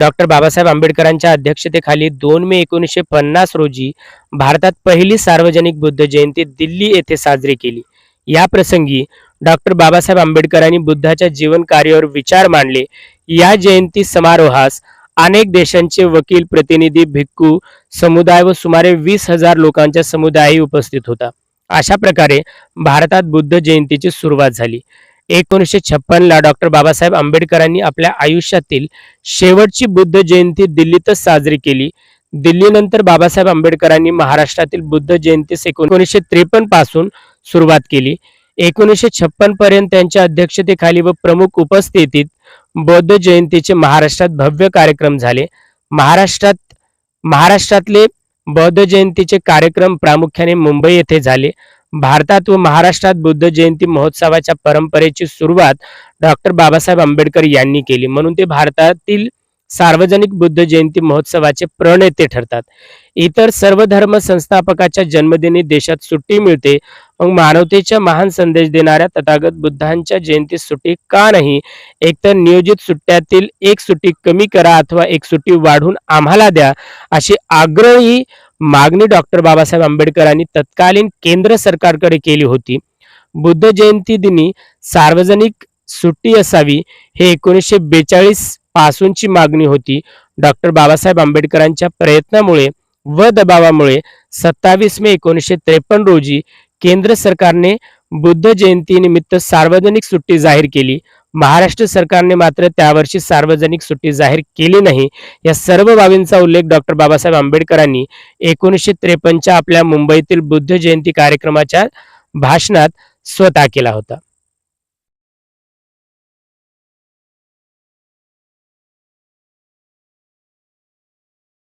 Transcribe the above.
Doctor Babasaheb आंबेडकरांच्या अध्यक्षतेखाली दोन मे एकोणीसशे पन्नास रोजी भारतात पहिली सार्वजनिक बुद्ध जयंती दिल्ली येथे साजरी केली. या प्रसंगी डॉक्टर बाबासाहेब आंबेडकरांनी बुद्धाच्या जीवन कार्यावर विचार मांडले. या जयंती समारोहास अनेक देशांचे वकील प्रतिनिधी भिक्खू समुदाय व सुमारे वीस हजार लोकांच्या समुदायही उपस्थित होता. अशा प्रकारे भारतात बुद्ध जयंतीची सुरुवात झाली. एकोणीसशे छप्पनला डॉक्टर बाबासाहेब आंबेडकरांनी आपल्या आयुष्यातील शेवटची बुद्ध जयंती दिल्लीतच साजरी केली. दिल्लीनंतर बाबासाहेब आंबेडकरांनी महाराष्ट्रातील बुद्ध जयंतीस एकोणीसशे त्रेपन्नपासून सुरुवात केली. एकोणीसशे छप्पन पर्यंत त्यांच्या अध्यक्षतेखाली व प्रमुख उपस्थितीत बौद्ध जयंतीचे महाराष्ट्रात भव्य कार्यक्रम झाले. महाराष्ट्रात महाराष्ट्रातले बौद्ध जयंतीचे कार्यक्रम प्रामुख्याने मुंबई येथे झाले. भारतात व महाराष्ट्रात बुद्ध जयंती महोत्सवाच्या परंपरेची सुरुवात डॉक्टर बाबासाहेब आंबेडकर यांनी केली. म्हणून ते भारतातील सार्वजनिक बुद्ध जयंती महोत्सवाचे प्रणेते ठरतात. इतर सर्व धर्म संस्थापकाच्या जन्मदिनी देशात सुट्टी मिळते. मग मानवतेच्या महान संदेश देणाऱ्या तथागत बुद्धांच्या जयंतीत सुट्टी का नाही? एकतर नियोजित सुट्ट्यातील एक सुट्टी कमी करा अथवा एक सुट्टी वाढून आम्हाला द्या अशी आग्रही मागणी डॉक्टर बाबासाहेब आंबेडकरांनी तत्कालीन केंद्र सरकारकडे केली होती. बुद्ध जयंती दिनी सार्वजनिक सुट्टी असावी हे एकोणीसशे बेचाळीस पासूनची मागणी होती. डॉक्टर बाबासाहेब आंबेडकरांच्या प्रयत्नामुळे व दबावामुळे सत्तावीस मे एकोणीसशे त्रेपन्न रोजी केंद्र सरकारने बुद्ध जयंतीनिमित्त सार्वजनिक सुट्टी जाहीर केली. महाराष्ट्र सरकारने मात्र त्यावर्षी सार्वजनिक सुट्टी जाहीर केली नाही. या सर्व बाबींचा उल्लेख डॉक्टर बाबासाहेब आंबेडकरांनी एकोणीसशे त्रेपन्नच्या आपल्या मुंबईतील बुद्ध जयंती कार्यक्रमाच्या भाषणात स्वतः केला होता.